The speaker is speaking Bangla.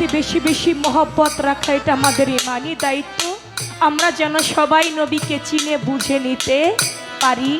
প্রতি বেশি বেশি মহব্বত রাখা, এটা আমাদের ইমানই দায়িত্ব। আমরা যেন সবাই নবীকে চিনে, বুঝে নিতে পারি।